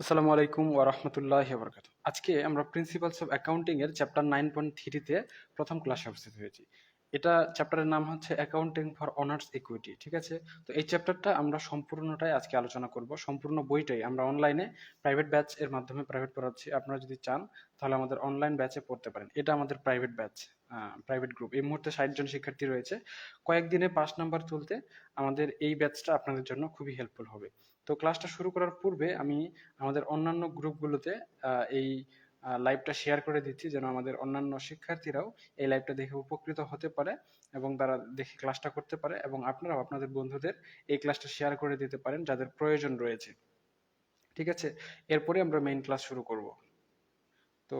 আসসালামু আলাইকুম ওয়া বারাকাতুহু। আজকে আমরা প্রিন্সিপালস অফ অ্যাকাউন্টিং এর চ্যাপ্টার 9.3 তে প্রথম ক্লাসে উপস্থিত হয়েছি। এটা চ্যাপ্টারের নাম হচ্ছে অ্যাকাউন্টিং ফর অনার্স ইকুইটি ঠিক আছে? তো এই চ্যাপ্টারটা আমরা সম্পূর্ণটাই আজকে আলোচনা করব। সম্পূর্ণ বইটাই আমরা অনলাইনে প্রাইভেট ব্যাচ এর মাধ্যমে প্রাইভেট পড়াচ্ছি। আপনারা যদি চান, তাহলে আমাদের অনলাইন ব্যাচে পড়তে পারেন। এটা আমাদের প্রাইভেট ব্যাচ প্রাইভেট গ্রুপ এই মুহূর্তে ষাট জন শিক্ষার্থী রয়েছে। কয়েকদিনে পাঁচ নাম্বার তুলতে আমাদের এই ব্যাচটা আপনাদের জন্য খুবই হেল্পফুল হবে। তো ক্লাসটা শুরু করার পূর্বে আমি আমাদের অন্যান্য গ্রুপগুলোতে এই লাইভটা শেয়ার করে দিচ্ছি যেন আমাদের অন্যান্য শিক্ষার্থীরাও এই লাইভটা দেখে উপকৃত হতে পারে এবং তারা দেখে ক্লাসটা করতে পারে এবং আপনারাও আপনাদের বন্ধুদের এই ক্লাসটা শেয়ার করে দিতে পারেন যাদের প্রয়োজন রয়েছে। ঠিক আছে? এরপরে আমরা মেইন ক্লাস শুরু করব। তো,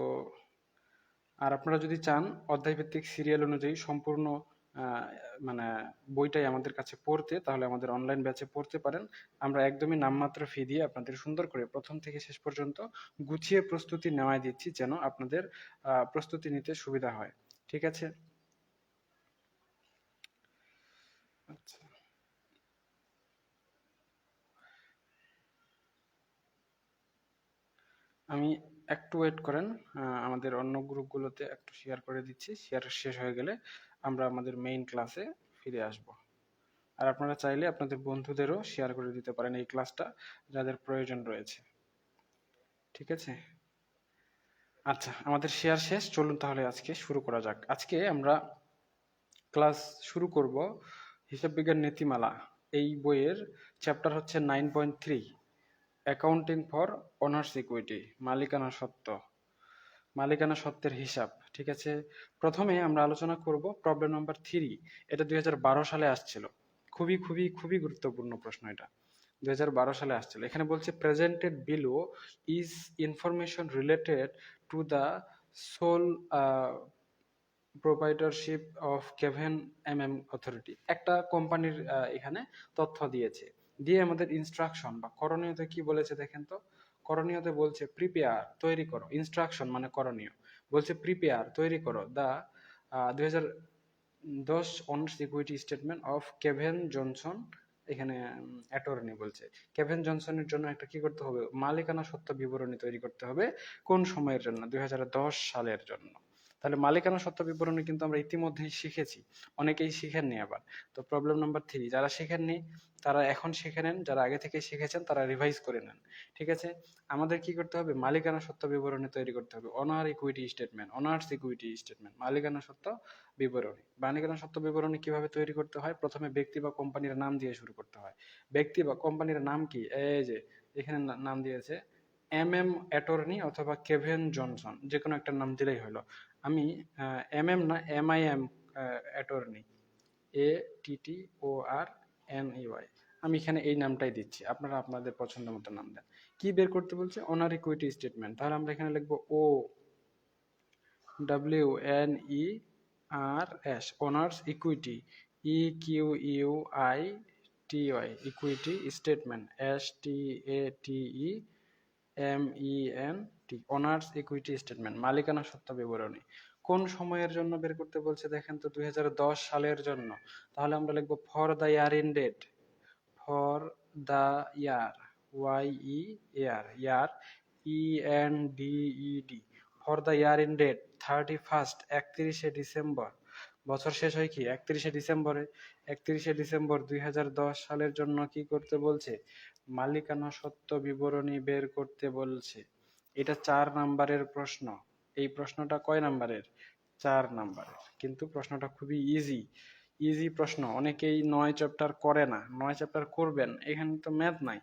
আর আপনারা যদি চান অধ্যায়ভিত্তিক সিরিয়াল অনুযায়ী সম্পূর্ণ মানে বইটাই আমাদের কাছে পড়তে, তাহলে আমাদের অনলাইন ব্যাচে পড়তে পারেন। আমরা একদমই নামমাত্র ফি দিয়ে আপনাদের সুন্দর করে প্রথম থেকে শেষ পর্যন্ত গুছিয়ে প্রস্তুতি নেওয়াই দিচ্ছি যেন আপনাদের প্রস্তুতি নিতে সুবিধা হয়। ঠিক আছে? আচ্ছা। আমি একটু ওয়েট করেন। আমাদের অন্য গ্রুপগুলোতে একটু শেয়ার করে দিচ্ছি। শেয়ার শেষ হয়ে গেলে আমরা আমাদের মেইন ক্লাসে ফিরে আসব। আর আপনারা চাইলে আপনাদের বন্ধুদেরও শেয়ার করে দিতে পারেন এই ক্লাসটা যাদের প্রয়োজন রয়েছে। ঠিক আছে? আচ্ছা আমাদের শেয়ার শেষ। চলুন তাহলে আজকে শুরু করা যাক। আজকে আমরা ক্লাস শুরু করব হিসাব বিজ্ঞান নীতিমালা। এই বইয়ের চ্যাপ্টার হচ্ছে nine point three accounting for owner's equity মালিকানা সত্ত্ব, মালিকানা সত্ত্বের হিসাব, ঠিক আছে? প্রথমে আমরা আলোচনা করব প্রবলেম নাম্বার থ্রি এটা দুই হাজার বারো সালে আসছিল। খুবই খুবই খুবই গুরুত্বপূর্ণ প্রশ্ন এটা। দু হাজার বারো সালে আসছিল। এখানে বলছে presented below is information related to the sole proprietorship of Kevin M M attorney একটা কোম্পানির এখানে তথ্য দিয়েছে। দিয়ে আমাদের ইনস্ট্রাকশন বা করণীয়তে কি বলেছে দেখেন তো? করণীয়তে বলছে প্রিপেয়ার তৈরি করো। ইনস্ট্রাকশন মানে করণীয়। বলছে প্রিপেয়ার তৈরি করো। দা দুই হাজার দশ owners equity statement of Kevin Johnson এখানে অ্যাটর্নি বলছে। কেভেন জনসনের জন্য একটা কি করতে হবে? মালিকানা সত্ত্ব বিবরণী তৈরি করতে হবে। কোন সময়ের জন্য? দুই হাজার দশ সালের জন্য। তাহলে মালিকানা সত্ত্ব বিবরণী কিন্তু আমরা ইতিমধ্যেই শিখেছি। অনেকেই শিখেননি আবার। তো প্রবলেম নাম্বার থ্রি যারা শিখেননি, তারা এখন শিখে নেন, যারা আগে থেকে শিখেছেন, তারা রিভাইজ করে নেন। ঠিক আছে? আমাদের কি করতে হবে? মালিকানা সত্ত্ব বিবরণী তৈরি করতে হবে। Owner equity statement owner's equity statement মালিকানা সত্ত্ব বিবরণী। মালিকানা সত্ত্ব বিবরণী কীভাবে তৈরি করতে হয়? প্রথমে ব্যক্তি বা কোম্পানির নাম দিয়ে শুরু করতে হয়। ব্যক্তি বা কোম্পানির নাম কি? এই যে, এখানে নাম দিয়েছে, এম এম অ্যাটর্নি অথবা কেভেন জনসন যে কোনো একটা নাম দিলেই হলো। আমি এম এম না M I M attorney A T T O R N E Y আমি এখানে এই নামটাই দিচ্ছি, আপনারা আপনাদের পছন্দ মতো নাম দেন। কি বের করতে বলছে? অনার ইকুইটি স্টেটমেন্ট তাহলে আমরা এখানে লিখব O W N E R S owner's equity E Q U I T Y equity statement S T A T E M E N T owner's equity statement মালিকানা সত্ত্ব বিবরণী। কোন সময়ের জন্য বের করতে বলছে দেখেন তো দু হাজার দশ সালের জন্য। তাহলে আমরা লিখব for the year ended for the year Y E year year E N D E D for the year ended thirty first একত্রিশে ডিসেম্বর। বছর শেষ হয় কি? একত্রিশে ডিসেম্বরে। একত্রিশে ডিসেম্বর দুই হাজার দশ সালের জন্য কি করতে বলছে? মালিকানা সত্ত্ব বিবরণী বের করতে বলছে। এটা চার নাম্বারের প্রশ্ন। এই প্রশ্নটা কয় নাম্বারের? চার নাম্বারের। কিন্তু প্রশ্নটা খুবই ইজি ইজি প্রশ্ন। অনেকেই নয় চ্যাপ্টার করে না। নয় চ্যাপ্টার করবেন। এখানে তো ম্যাথ নাই।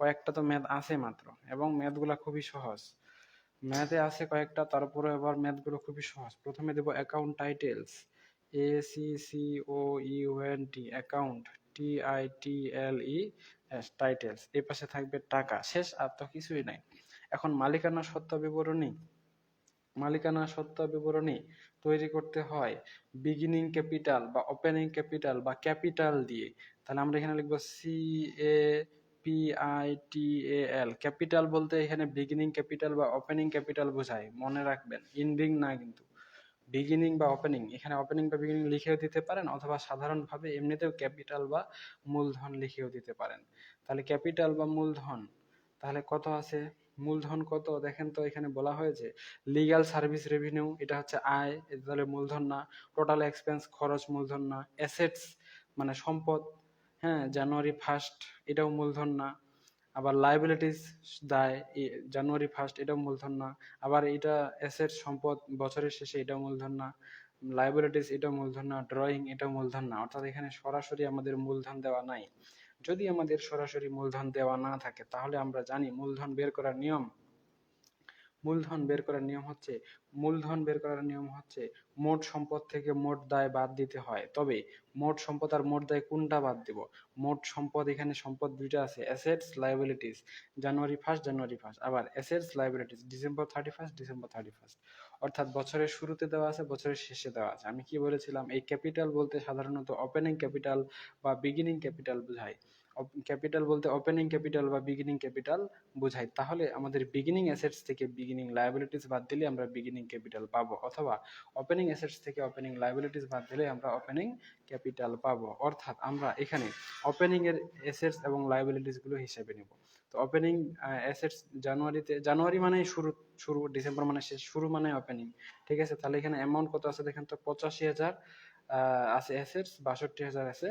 কয়েকটা তো ম্যাথ আছে মাত্র। এবং ম্যাথগুলা খুবই সহজ। ম্যাথে আছে কয়েকটা। তারপরে আবার ম্যাথগুলো খুবই সহজ। প্রথমে দেবো account titles A C C O U N T account T I T L E titles এই পাশে থাকবে টাকা, শেষ আর তো কিছুই নাই। এখন মালিকানা সত্ত্ব বিবরণী, মালিকানা সত্ত্ব বিবরণী তৈরি করতে হয় বিগিনিং ক্যাপিটাল বা ওপেনিং ক্যাপিটাল বা ক্যাপিটাল দিয়ে। তাহলে আমরা এখানে লিখব C A P I T A L capital বলতে এখানে বিগিনিং ক্যাপিটাল বা ওপেনিং ক্যাপিটাল বোঝায়, মনে রাখবেন ইন্ডিং না কিন্তু। বিগিনিং বা ওপেনিং এখানে ওপেনিং বা বিগিনিং লিখেও দিতে পারেন অথবা সাধারণভাবে এমনিতেও ক্যাপিটাল বা মূলধন লিখেও দিতে পারেন। তাহলে ক্যাপিটাল বা মূলধন, তাহলে কত আছে? মূলধন কত? দেখেন তো এখানে বলা হয়েছে লিগ্যাল সার্ভিস রেভিনিউ এটা হচ্ছে আয়, এটা তাহলে মূলধন না। টোটাল এক্সপেন্স খরচ মূলধন না। অ্যাসেটস মানে সম্পদ হ্যাঁ জানুয়ারি ফার্স্ট এটাও মূলধন না। আবার লাইবিলিটিস দায় জানুয়ারি ফার্স্ট এটাও মূলধন না। আবার এটা অ্যাসেট সম্পদ বছরের শেষে এটাও মূলধন না। লাইবিলিটিস এটা মূলধন না ড্রয়িং এটা মূলধন না। অর্থাৎ এখানে সরাসরি আমাদের মূলধন দেওয়া নাই। যদি আমাদের সরাসরি মূলধন দেওয়া না থাকে, তাহলে আমরা জানি মূলধন বের করার নিয়ম মূলধন বের করার নিয়ম হচ্ছে, মূলধন বের করার নিয়ম হচ্ছে মোট সম্পদ থেকে মোট দায় বাদ দিতে হয়। তবে মোট সম্পদ আর মোট দায় কোনটা বাদ দিব? মোট সম্পদ এখানে সম্পদ দুইটা আছে assets liabilities January first January first আবার assets liabilities December thirty first December thirty first অর্থাৎ বছরের শুরুতে দেওয়া আছে, বছরের শেষে দেওয়া আছে। আমি কি বলেছিলাম? এই ক্যাপিটাল বলতে সাধারণত ওপেনিং ক্যাপিটাল বা বিগিনিং ক্যাপিটাল বোঝায়। ক্যাপিটাল বলতে ওপেনিং ক্যাপিটাল বা বিগিনিং ক্যাপিটাল বোঝায়। তাহলে আমাদের বিগিনিং অ্যাসেটস থেকে বিগিনিং লায়াবিলিটিস বাদ দিলে আমরা বিগিনিং ক্যাপিটাল পাবো, অথবা ওপেনিং অ্যাসেটস থেকে ওপেনিং লায়াবিলিটিস বাদ দিলে আমরা ওপেনিং ক্যাপিটাল পাবো। অর্থাৎ আমরা এখানে ওপেনিং এর অ্যাসেটস এবং লায়াবিলিটিসগুলো হিসেবে নেব। ওপেনিং অ্যাসেটস জানুয়ারিতে জানুয়ারি মানে শুরু শুরু ডিসেম্বর মানে শেষ, শুরু মানে ওপেনিং ঠিক আছে? তাহলে এখানে অ্যামাউন্ট কত আছে দেখেন তো? পঁচাশি হাজার আছে অ্যাসেটস বাষট্টি হাজার আছে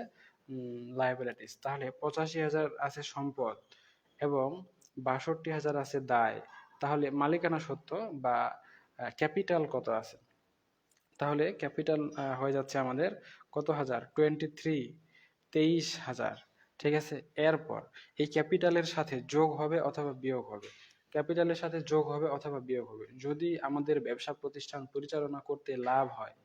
লায়াবিলিটিস তাহলে পঁচাশি হাজার আছে সম্পদ এবং বাষট্টি হাজার আছে দায়, তাহলে মালিকানা সত্ত্ব বা ক্যাপিটাল কত আছে? তাহলে ক্যাপিটাল হয়ে যাচ্ছে আমাদের কত হাজার? টোয়েন্টি থ্রি তেইশ হাজার। ঠিক আছে? এরপর এই ক্যাপিটালের সাথে যোগ হবে অথবা বিয়োগ হবে। ক্যাপিটালের সাথে যোগ হবে অথবা বিয়োগ হবে। যদি আমাদের ব্যবসা প্রতিষ্ঠান পরিচালনা করতে লাভ হয়,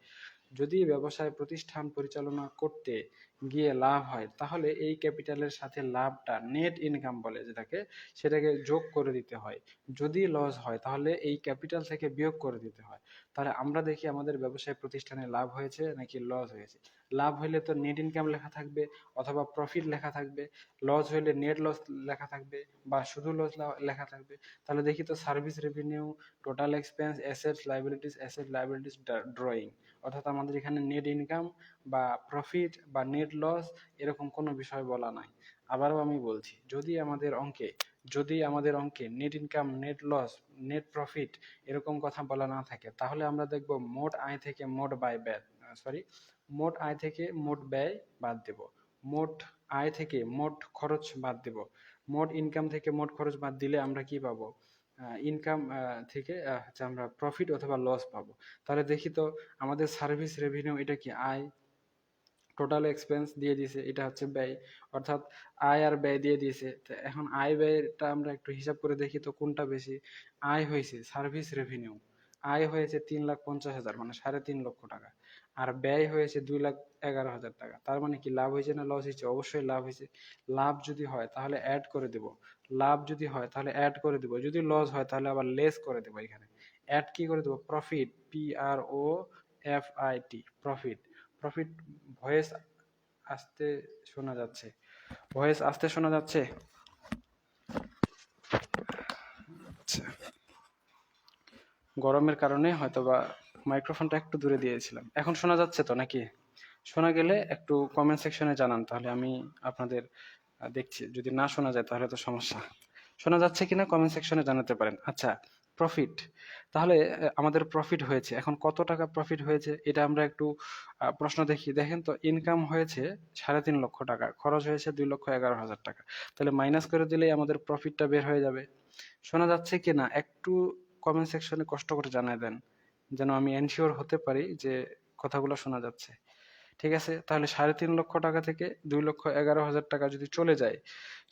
যদি ব্যবসায় প্রতিষ্ঠান পরিচালনা করতে গিয়ে লাভ হয়, তাহলে এই ক্যাপিটালের সাথে লাভটা নেট ইনকাম বলে যেটাকে, সেটাকে যোগ করে দিতে হয়। যদি লস হয়, তাহলে এই ক্যাপিটাল থেকে বিয়োগ করে দিতে হয়। তাহলে আমরা দেখি আমাদের ব্যবসায় প্রতিষ্ঠানে লাভ হয়েছে নাকি লস হয়েছে। লাভ হইলে তো নেট ইনকাম লেখা থাকবে অথবা প্রফিট লেখা থাকবে লস হইলে নেট লস লেখা থাকবে বা শুধু লস লেখা থাকবে। তাহলে দেখি তো service revenue total expense assets liabilities asset liabilities drawing অর্থাৎ আমাদের এখানে নেট ইনকাম বা প্রফিট বা নেট লস এরকম কোনো বিষয় বলা নাই। আবারও আমি বলছি, যদি আমাদের অঙ্কে, যদি আমাদের অঙ্কে net income net loss net profit এরকম কথা বলা না থাকে, তাহলে আমরা দেখব মোট আয় থেকে মোট ব্যয় সরি মোট আয় থেকে মোট ব্যয় বাদ দেব। মোট আয় থেকে মোট খরচ বাদ দেব। মোট ইনকাম থেকে মোট খরচ বাদ দিলে আমরা কি পাবো? ইনকাম থেকে হচ্ছে আমরা প্রফিট অথবা লস পাবো। তাহলে দেখি তো আমাদের সার্ভিস রেভিনিউ এটা কি? আয় টোটাল এক্সপেন্স দিয়ে দিয়েছে, এটা হচ্ছে ব্যয়। অর্থাৎ আয় আর ব্যয় দিয়ে দিয়েছে। তো এখন আয় ব্যয়টা আমরা একটু হিসাব করে দেখি তো কোনটা বেশি? আয় হয়েছে সার্ভিস রেভিনিউ আয় হয়েছে তিন লাখ পঞ্চাশ হাজার মানে সাড়ে তিন লক্ষ টাকা। আর ব্যয় হয়েছে দুই লাখ এগারো হাজার টাকা। তার মানে কি লাভ হয়েছে না লস হয়েছে? অবশ্যই লাভ হয়েছে। লাভ যদি হয় তাহলে অ্যাড করে দেব। লাভ যদি হয় তাহলে অ্যাড করে দেব। যদি লস হয় তাহলে আবার লেস করে দেবো এখানে। অ্যাড কি করে দেবো? Profit P R O F I T profit profit voice আসতে শোনা যাচ্ছে। ভয়েস আসতে শোনা যাচ্ছে? আচ্ছা। গরমের কারণে হয়তো বা মাইক্রোফোনটা একটু দূরে দিয়েছিলাম। এখন শোনা যাচ্ছে তো নাকি? শোনা গেলে একটু কমেন্ট সেকশনে জানান, তাহলে আমি আপনাদের দেখছি। যদি না শোনা যায় তাহলে তো সমস্যা। শোনা যাচ্ছে কিনা কমেন্ট সেকশনে জানাতে পারেন। আচ্ছা প্রফিট তাহলে আমাদের প্রফিট হয়েছে। এখন কত টাকা প্রফিট হয়েছে? এটা আমরা একটু প্রশ্ন দেখি। দেখেন তো ইনকাম হয়েছে সাড়ে তিন লক্ষ টাকা, খরচ হয়েছে দুই লক্ষ এগারো হাজার টাকা। তাহলে মাইনাস করে দিলেই আমাদের প্রফিটটা বের হয়ে যাবে। শোনা যাচ্ছে কি না একটু কমেন্ট সেকশনে কষ্ট করে জানায় দেন। যেন আমি এনশিওর হতে পারি যে কথাগুলো শোনা যাচ্ছে। ঠিক আছে? তাহলে সাড়ে তিন লক্ষ টাকা থেকে দুই লক্ষ এগারো হাজার টাকা যদি চলে যায়,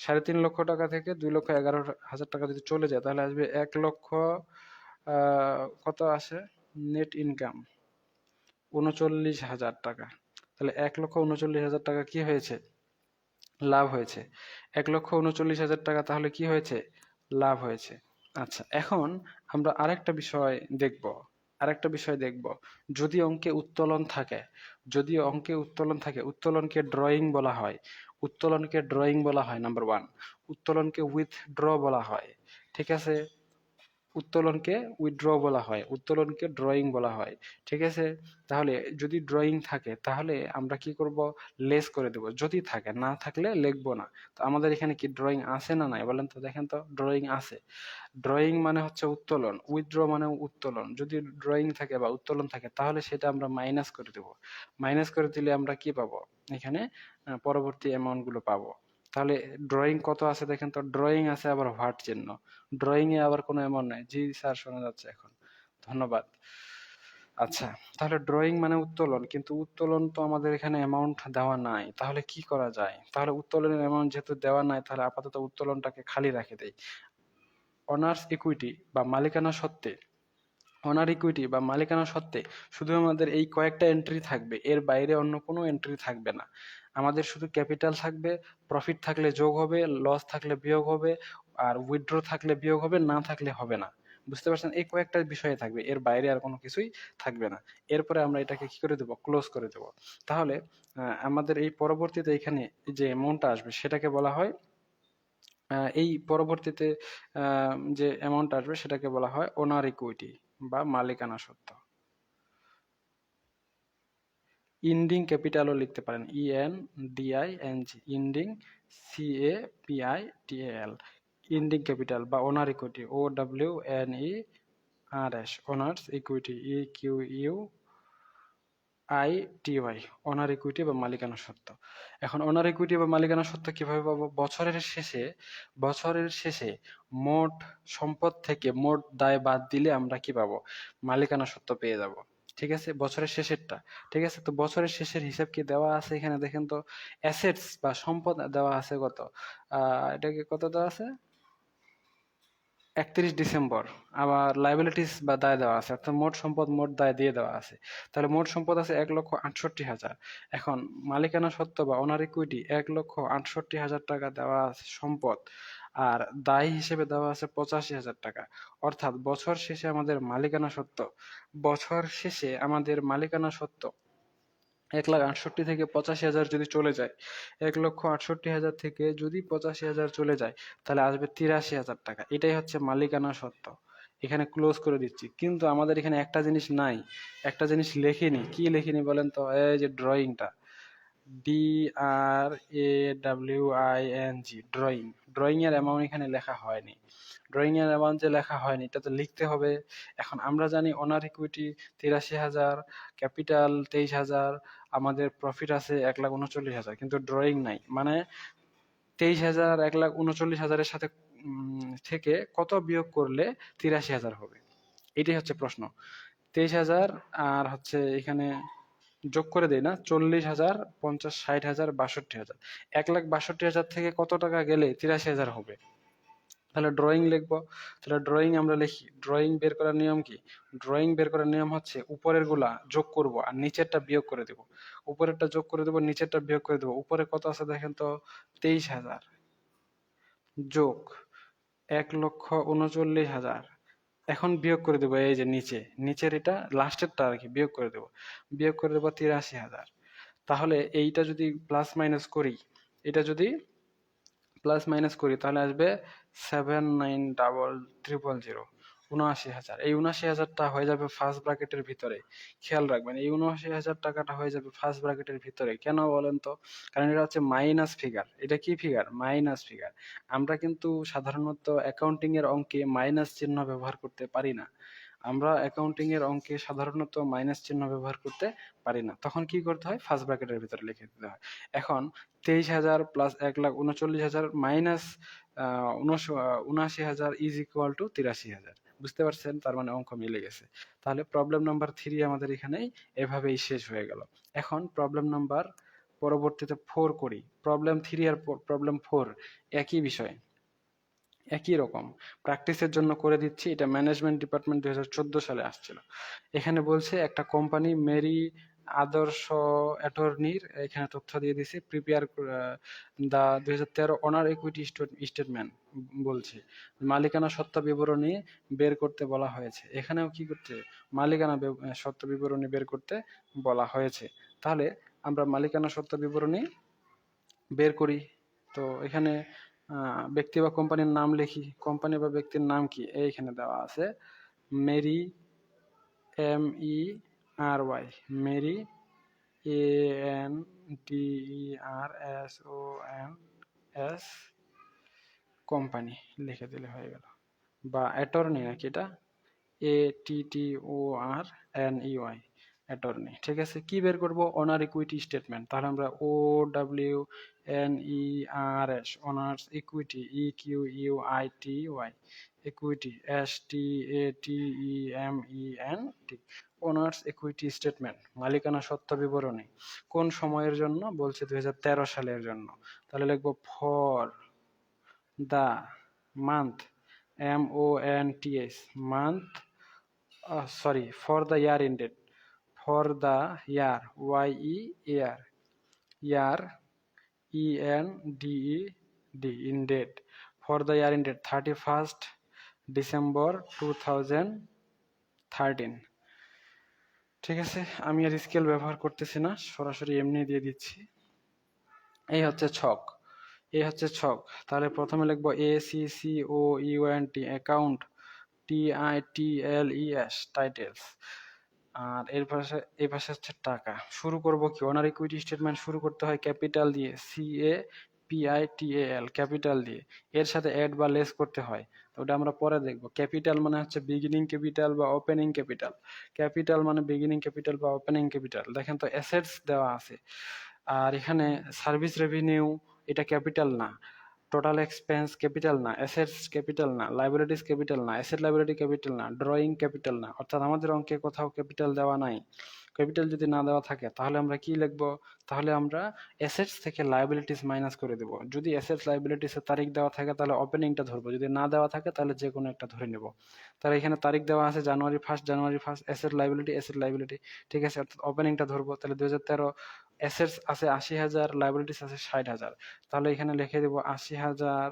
সাড়ে তিন লক্ষ টাকা থেকে দুই লক্ষ এগারো হাজার টাকা যদি চলে যায়, তাহলে আসবে এক লক্ষ কত আসে? নেট ইনকাম উনচল্লিশ হাজার টাকা। তাহলে এক লক্ষ উনচল্লিশ হাজার টাকা কি হয়েছে? লাভ হয়েছে। এক লক্ষ উনচল্লিশ হাজার টাকা তাহলে কি হয়েছে? লাভ হয়েছে। আচ্ছা এখন আমরা আরেকটা বিষয় দেখব। আরেকটা বিষয় দেখব। যদি অঙ্কে উত্তোলন থাকে, যদি অঙ্কে উত্তোলন থাকে, উত্তোলনকে ড্রয়িং বলা হয়। উত্তোলনকে ড্রয়িং বলা হয় নাম্বার ওয়ান উত্তোলনকে উইথ ড্র বলা হয়। ঠিক আছে? উত্তোলনকে উইথড্র বলা হয়, উত্তোলনকে ড্রয়িং বলা হয়। ঠিক আছে? তাহলে যদি ড্রয়িং থাকে, তাহলে আমরা কি করব? লেস করে দেব। যদি থাকে, না থাকলে লিখব না। তো আমাদের এখানে কি ড্রয়িং আছে না নাই? বলেন তো, দেখেন তো ড্রয়িং আছে। ড্রয়িং মানে হচ্ছে উত্তোলন উইথড্র মানে উত্তোলন। যদি ড্রয়িং থাকে বা উত্তোলন থাকে, তাহলে সেটা আমরা মাইনাস করে দেব। মাইনাস করে দিলে আমরা কি পাবো? এখানে পরবর্তী অ্যামাউন্টগুলো পাবো। তাহলে ড্রয়িং কত আছে দেখেন তো? ড্রয়িং আছে আবার হোয়াট চিহ্ন। ড্রয়িং এ আবার কোনো এমন নাই। জি স্যার, শোনা যাচ্ছে এখন। ধন্যবাদ। আচ্ছা তাহলে ড্রয়িং মানে উত্তোলন। কিন্তু উত্তোলন তো আমাদের এখানে অ্যামাউন্ট দেওয়া নাই। তাহলে কি করা যায়? তাহলে উত্তোলনের অ্যামাউন্ট যেহেতু দেওয়া নাই, তাহলে আপাতত উত্তোলনটাকে খালি রাখে দেই। অনার্স ইকুইটি বা মালিকানা সত্ত্বে অনার ইকুইটি বা মালিকানা সত্ত্বে শুধু আমাদের এই কয়েকটা এন্ট্রি থাকবে। এর বাইরে অন্য কোনো এন্ট্রি থাকবে না। আমাদের শুধু ক্যাপিটাল থাকবে প্রফিট থাকলে যোগ হবে লস থাকলে বিয়োগ হবে, আর উইথড্র থাকলে বিয়োগ হবে, না থাকলে হবে না। বুঝতে পারছেন? এই কয়েকটা বিষয়ে থাকবে, এর বাইরে আর কোনো কিছুই থাকবে না। এরপরে আমরা এটাকে কি করে দেবো? ক্লোজ করে দেবো। তাহলে আমাদের এই পরবর্তীতে এখানে যে অ্যামাউন্টটা আসবে, সেটাকে বলা হয় এই পরবর্তীতে যে অ্যামাউন্ট আসবে, সেটাকে বলা হয় ওনার ইকুইটি বা মালিকানা সত্ত্ব। ইন্ডিং ক্যাপিটালও লিখতে পারেন E N D I N G ending C A P I T L ending capital বা owner equity O W N E R S owner's equity E Q U I T Y owner equity বা মালিকানা সত্ত্ব। এখন ওনার equity বা মালিকানা সত্ত্ব কীভাবে পাবো? বছরের শেষে বছরের শেষে মোট সম্পদ থেকে মোট দায় বাদ দিলে আমরা কি পাবো? মালিকানা সত্ত্ব পেয়ে যাব। ঠিক আছে? বছরের শেষেরটা। ঠিক আছে? তো বছরের শেষের হিসাব কি দেওয়া আছে এখানে? দেখেন তো অ্যাসেটস বা সম্পদ দেওয়া আছে কত? এটাকে কত দেওয়া আছে? একত্রিশ ডিসেম্বর। আবার লাইবিলিটিস বা দায় দেওয়া আছে। অর্থাৎ মোট সম্পদ মোট দায় দিয়ে দেওয়া আছে। তাহলে মোট সম্পদ আছে এক লক্ষ আটষট্টি হাজার। এখন মালিকানা সত্ত্ব বা অনার ইকুইটি এক লক্ষ আটষট্টি হাজার টাকা দেওয়া আছে সম্পদ। আর দায় হিসেবে দেওয়া আছে পঁচাশি হাজার টাকা। অর্থাৎ বছর শেষে আমাদের মালিকানা সত্ত্ব বছর শেষে আমাদের মালিকানা সত্ত্ব এক লাখ আটষট্টি থেকে পঁচাশি হাজার যদি চলে যায়, এক লক্ষ আটষট্টি হাজার থেকে যদি পঁচাশি হাজার চলে যায়, তাহলে আসবে তিরাশি হাজার টাকা। এটাই হচ্ছে মালিকানা সত্ত্ব এখানে ক্লোজ করে দিচ্ছি। কিন্তু আমাদের এখানে একটা জিনিস নাই। একটা জিনিস লেখিনি। কি লেখিনি বলেন তো? এই যে ড্রয়িংটা D R A W I N G drawing drawing এর অ্যামাউন্ট এখানে লেখা হয়নি। ড্রয়িং এর অ্যামাউন্ট যে লেখা হয়নি, এটা তো লিখতে হবে। এখন আমরা জানি ওনার ইকুইটি তিরাশি হাজার ক্যাপিটাল তেইশ হাজার, আমাদের প্রফিট আছে এক লাখ উনচল্লিশ হাজার, কিন্তু ড্রয়িং নাই। মানে তেইশ হাজার, এক লাখ উনচল্লিশ হাজারের সাথে থেকে কত বিয়োগ করলে তিরাশি হাজার হবে? এটাই হচ্ছে প্রশ্ন। তেইশ হাজার আর হচ্ছে এখানে যোগ করে দেই না, চল্লিশ হাজার, পঞ্চাশ, ষাট হাজার, বাষট্টি হাজার। এক লাখ বাষট্টি হাজার থেকে কত টাকা গেলে তিরাশি হাজার হবে? তাহলে ড্রয়িং লিখব। তাহলে ড্রয়িং আমরা লিখি। ড্রয়িং বের করার নিয়ম কি? ড্রয়িং বের করার নিয়ম হচ্ছে উপরেরগুলা যোগ করব আর নিচেরটা বিয়োগ করে দেব। উপরেরটা যোগ করে দেব, নিচেরটা বিয়োগ করে দেব। উপরে কত আছে দেখেন তো? তেইশ হাজার। যোগ এক লক্ষ উনচল্লিশ হাজার। এখন বিয়োগ করে দেবো, এই যে নিচে, নিচের এটা লাস্টেরটা আর কি, বিয়োগ করে দেবো। বিয়োগ করে দেবো তিরাশি হাজার। তাহলে এইটা যদি প্লাস মাইনাস করি, এটা যদি প্লাস মাইনাস করি, তাহলে আসবে seven nine double triple zero উনআশি হাজার। এই উনআশি হাজারটা হয়ে যাবে ফার্স্ট ব্র্যাকেটের ভিতরে। খেয়াল রাখবেন, এই উনআশি হাজার টাকাটা হয়ে যাবে ফার্স্ট ব্র্যাকেটের ভিতরে। কেন বলেন তো? কারণ এটা হচ্ছে মাইনাস ফিগার এটা কি ফিগার মাইনাস ফিগার আমরা কিন্তু সাধারণত অ্যাকাউন্টিং এর অঙ্কে মাইনাস চিহ্ন ব্যবহার করতে পারি না। আমরা অ্যাকাউন্টিং এর অঙ্কে সাধারণত মাইনাস চিহ্ন ব্যবহার করতে পারি না। তখন কি করতে হয়? ফার্স্ট ব্র্যাকেটের ভিতরে লিখে দিতে হয়। এখন তেইশ হাজার প্লাস এক লাখ উনচল্লিশ হাজার মাইনাস উনআশি হাজার ইজ ইকুয়াল টু তিরাশি হাজার। বুঝতে পারছেন? তার মানে অঙ্ক মিলে গেছে। তাহলে প্রবলেম নাম্বার থ্রি আমাদের এখানেই এভাবেই শেষ হয়ে গেল। এখন প্রবলেম নাম্বার পরবর্তীতে ফোর করি। প্রবলেম থ্রি আর প্রবলেম ফোর একই বিষয়, একই রকম। প্র্যাকটিসের জন্য করে দিচ্ছি। এটা ম্যানেজমেন্ট ডিপার্টমেন্ট দুই হাজার চোদ্দ সালে আসছিল। এখানে বলছে একটা কোম্পানি মেরি আদর্শ অ্যাটর্নির এখানে তথ্য দিয়ে দিছি প্রিপেয়ার দা দুই হাজার তেরো অনার ইকুইটি স্টেটমেন্ট বলছে। মালিকানা সত্ত্ব বিবরণী বের করতে বলা হয়েছে। এখানেও কি করতে? মালিকানা সত্ত্ব বিবরণী বের করতে বলা হয়েছে। তাহলে আমরা মালিকানা সত্ত্ব বিবরণী বের করি। তো এখানে ব্যক্তি বা কোম্পানির নাম লিখি। কোম্পানি বা ব্যক্তির নাম কি? এইখানে দেওয়া আছে। Mary M E R Y, Mary, A N T E, R, S, O, N, S company লিখে দিলে হয়ে গেল। বা অ্যাটর্নি নাকি এটা? A T T O R N E Y. Attorney. ঠিক আছে? কি বের করব? অনার ইকুইটি স্টেটমেন্ট তাহলে আমরা O W N E R S owners equity E Q U I T Y equity S T A T E M E N T owners equity statement মালিকানা সত্ত্ব বিবরণী। কোন সময়ের জন্য? বলছে দু হাজার তেরো সালের জন্য। তাহলে লিখব for the month M O N T S month sorry for the year ended for the year y e year year e n d e d ended for the year ended 31st December 2013 ঠিক আছে, আমি আর scale ব্যবহার করতেছি না, সরাসরি এমনি দিয়ে দিচ্ছি। এই হচ্ছে ছক। এই হচ্ছে ছক। তাহলে প্রথমে লিখব A C C O U N T account T I T L E S titles আর এর পাশে এই পাশে হচ্ছে টাকা। শুরু করব কি? ওনার ইকুইটি স্টেটমেন্ট শুরু করতে হয় ক্যাপিটাল দিয়ে C A P I T A L capital দিয়ে। এর সাথে অ্যাড বা লেস করতে হয়। তো ওটা আমরা পরে দেখব। ক্যাপিটাল মানে হচ্ছে বিগিনিং ক্যাপিটাল বা ওপেনিং ক্যাপিটাল ক্যাপিটাল মানে বিগিনিং ক্যাপিটাল বা ওপেনিং ক্যাপিটাল দেখেন তো অ্যাসেটস দেওয়া আছে। আর এখানে সার্ভিস রেভিনিউ এটা ক্যাপিটাল না। টোটাল এক্সপেন্স ক্যাপিটাল না অ্যাসেটস ক্যাপিটাল না লাইবিলিটিস ক্যাপিটাল না অ্যাসেট লাইবিলিটি ক্যাপিটাল না ড্রয়িং ক্যাপিটাল না। অর্থাৎ আমাদের অঙ্কে কোথাও ক্যাপিটাল দেওয়া নাই। ক্যাপিটাল যদি না দেওয়া থাকে, তাহলে আমরা কি লিখব? তাহলে আমরা অ্যাসেটস থেকে লাইবিলিটিস মাইনাস করে দেব। যদি অ্যাসেটস লাইবিলিটিসের তারিখ দেওয়া থাকে, তাহলে ওপেনিংটা ধরবো। যদি না দেওয়া থাকে, তাহলে যে কোনো একটা ধরে নেব। তাহলে এখানে তারিখ দেওয়া আছে January first January first asset liability asset liability ঠিক আছে? অর্থাৎ ওপেনিংটা ধরবো, তাহলে দু হাজার তেরো অ্যাসেটস আছে আশি হাজার লাইবিলিটিস আছে ষাট হাজার। তাহলে এখানে লিখে দেবো আশি হাজার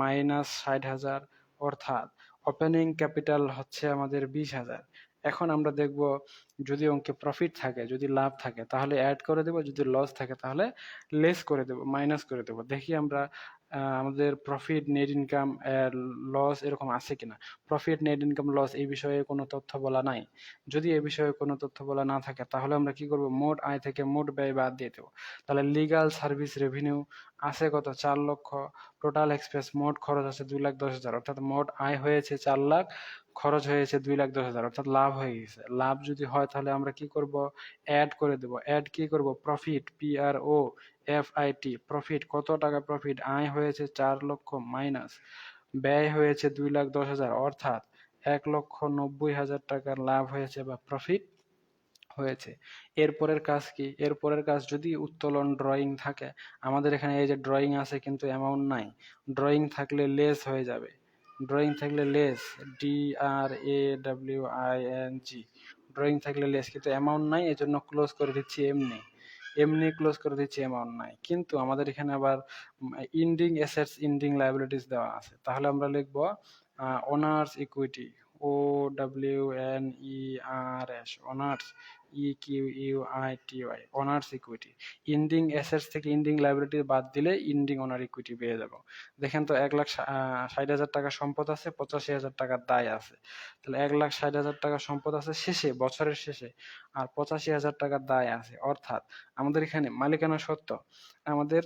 মাইনাস ষাট হাজার, অর্থাৎ ওপেনিং ক্যাপিটাল হচ্ছে আমাদের বিশ হাজার। এখন আমরা দেখব যদি অঙ্কে প্রফিট থাকে, যদি লাভ থাকে, তাহলে অ্যাড করে দেব, যদি লস থাকে তাহলে লেস করে দেব মাইনাস করে দেব। দেখি আমরা আমাদের প্রফিট নেট ইনকাম লস এরকম আছে কিনা? প্রফিট নেট ইনকাম লস এই বিষয়ে কোনো তথ্য বলা নাই। যদি এ বিষয়ে কোনো তথ্য বলা না থাকে, তাহলে আমরা কি করব? মোট আয় থেকে মোট ব্যয় বাদ দিয়ে দেবো। তাহলে লিগাল সার্ভিস রেভিনিউ আছে কত? চার লক্ষ। টোটাল এক্সপেন্স মোট খরচ আছে দুই লাখ দশ হাজার। অর্থাৎ মোট আয় হয়েছে চার লাখ খরচ হয়েছে দুই লাখ, দশ হাজার, অর্থাৎ লাভ হয়ে গেছে। লাভ যদি হয় তাহলে আমরা কি করব? অ্যাড করে দেব। অ্যাড কি করব? Profit P R O F I T profit কত টাকা প্রফিট আয় হয়েছে চার লক্ষ মাইনাস ব্যয় হয়েছে দুই লাখ, দশ হাজার, অর্থাৎ এক লক্ষ নব্বই হাজার টাকার লাভ হয়েছে বা প্রফিট হয়েছে। এরপরের কাজ কি? এরপরের কাজ যদি উত্তোলন ড্রয়িং থাকে, আমাদের এখানে এই যে ড্রয়িং আছে কিন্তু অ্যামাউন্ট নাই। ড্রয়িং থাকলে লেস হয়ে যাবে। ড্রয়িং থাকলে less D R A W I N G drawing থাকলে লেস কিন্তু অ্যামাউন্ট নাই এই জন্য ক্লোজ করে দিচ্ছি এমনি। এমনি ক্লোজ করে দিচ্ছি অ্যামাউন্ট নাই। কিন্তু আমাদের এখানে আবার ইন্ডিং অ্যাসেটস ইন্ডিং লাইবিলিটিস দেওয়া আছে। তাহলে আমরা লিখব owners equity O W N E R S owners E Q U I T Y owners equity ending assets থেকে ইন্ডিং লাইবিলিটি বাদ দিলে ইন্ডিং অনার ইকুইটি পেয়ে যাব। দেখেন তো এক লাখ ষাট হাজার টাকা সম্পদ আছে, পঁচাশি হাজার টাকার দায় আছে। তাহলে এক লাখ ষাট হাজার টাকা সম্পদ আছে শেষে, বছরের শেষে, আর পঁচাশি হাজার টাকার দায় আছে। অর্থাৎ আমাদের এখানে মালিকানা সত্ত্ব আমাদের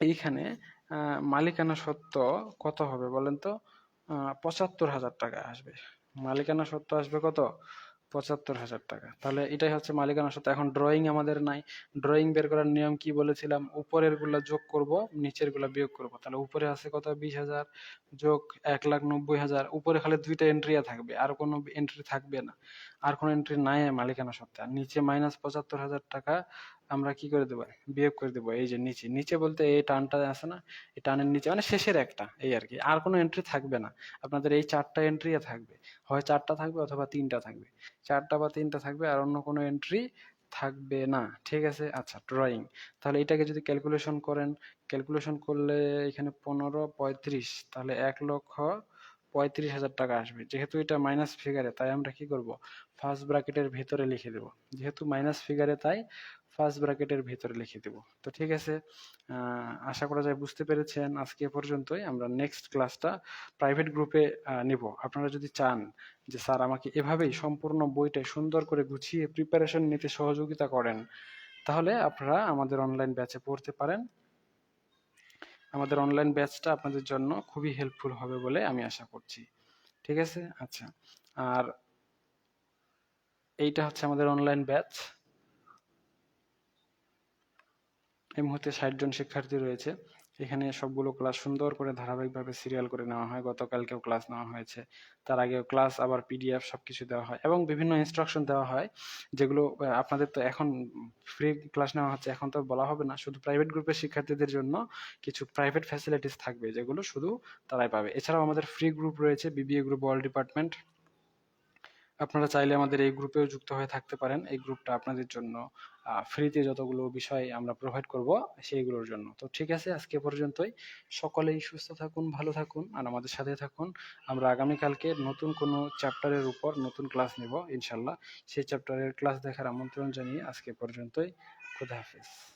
এইখানে মালিকানা সত্ত্ব কত হবে বলেন তো? পঁচাত্তর হাজার টাকা আসবে। মালিকানা সত্ত্ব আসবে কত? পঁচাত্তর হাজার টাকা। তাহলে এটাই হচ্ছে মালিকানা সত্ত্ব। এখন ড্রয়িং আমাদের নাই। ড্রয়িং বের করার নিয়ম কি বলেছিলাম? উপরেরগুলা যোগ করব নিচেরগুলা বিয়োগ করব। তাহলে উপরে আছে কত? বিশ হাজার। যোগ এক লাখ নব্বই হাজার। উপরে খালি দুইটা এন্ট্রি থাকবে। আর কোনো এন্ট্রি থাকবে না। আর কোনো এন্ট্রি নাই মালিকানা সত্ত্বে। আর নিচে মাইনাস পঁচাত্তর হাজার টাকা আমরা কি করে দেবো? বিয়োগ করে দেবো। এই যে নিচে। নিচে বলতে এই টানটা আছে না? এই টানের নিচে মানে শেষের একটা, এই আর কি। আর কোনো এন্ট্রি থাকবে না। আপনাদের এই চারটা এন্ট্রি থাকবে। হয় চারটা থাকবে অথবা তিনটা থাকবে। চারটা বা তিনটা থাকবে আর অন্য কোনো এন্ট্রি থাকবে না। ঠিক আছে? আচ্ছা ড্রয়িং তাহলে এটাকে যদি ক্যালকুলেশন করেন ক্যালকুলেশন করলে এখানে পনেরো, পঁয়ত্রিশ। তাহলে এক লক্ষ পঁয়ত্রিশ হাজার টাকা আসবে। যেহেতু এটা মাইনাস ফিগারে তাই আমরা কি করব? ফার্স্ট ব্র্যাকেটের ভিতরে লিখে দেব। যেহেতু মাইনাস ফিগারে তাই ফার্স্ট ব্র্যাকেটের ভিতরে লিখে দেব। তো ঠিক আছে আশা করা যায় বুঝতে পেরেছেন আজকে পর্যন্তই। আমরা নেক্সট ক্লাসটা প্রাইভেট গ্রুপে নিব। আপনারা যদি চান যে স্যার আমাকে এভাবেই সম্পূর্ণ বইটা সুন্দর করে গুছিয়ে প্রিপারেশন নিতে সহযোগিতা করেন, তাহলে আপনারা আমাদের অনলাইন ব্যাচে পড়তে পারেন। আমাদের অনলাইন ব্যাচটা আপনাদের জন্য খুবই হেল্পফুল হবে বলে আমি আশা করছি। ঠিক আছে? আচ্ছা আর এইটা হচ্ছে আমাদের অনলাইন ব্যাচ এই মুহূর্তে ষাট জন শিক্ষার্থী রয়েছে। এখানে সবগুলো ক্লাস সুন্দর করে ধারাবাহিকভাবে সিরিয়াল করে নেওয়া হয়। গতকালকেও ক্লাস নেওয়া হয়েছে। তার আগেও ক্লাস আবার পিডিএফ সব কিছু দেওয়া হয় এবং বিভিন্ন ইনস্ট্রাকশন দেওয়া হয়, যেগুলো আপনাদের তো এখন ফ্রি ক্লাস নেওয়া হচ্ছে। এখন তো বলা হবে না, শুধু প্রাইভেট গ্রুপের শিক্ষার্থীদের জন্য কিছু প্রাইভেট ফ্যাসিলিটিস থাকবে, যেগুলো শুধু তারাই পাবে। এছাড়াও আমাদের ফ্রি গ্রুপ রয়েছে বিবিএ গ্রুপ অল ডিপার্টমেন্ট আপনারা চাইলে আমাদের এই গ্রুপেও যুক্ত হয়ে থাকতে পারেন। এই গ্রুপটা আপনাদের জন্য ফ্রিতে যতগুলো বিষয় আমরা প্রোভাইড করব সেইগুলোর জন্য। তো ঠিক আছে, আজকে পর্যন্তই। সকলেই সুস্থ থাকুন, ভালো থাকুন, আর আমাদের সাথে থাকুন। আমরা আগামীকালকে নতুন কোনো চ্যাপ্টারের উপর নতুন ক্লাস নেব, ইনশাল্লাহ। সেই চ্যাপ্টারের ক্লাস দেখার আমন্ত্রণ জানিয়ে আজকে পর্যন্তই। খুদা হাফিজ।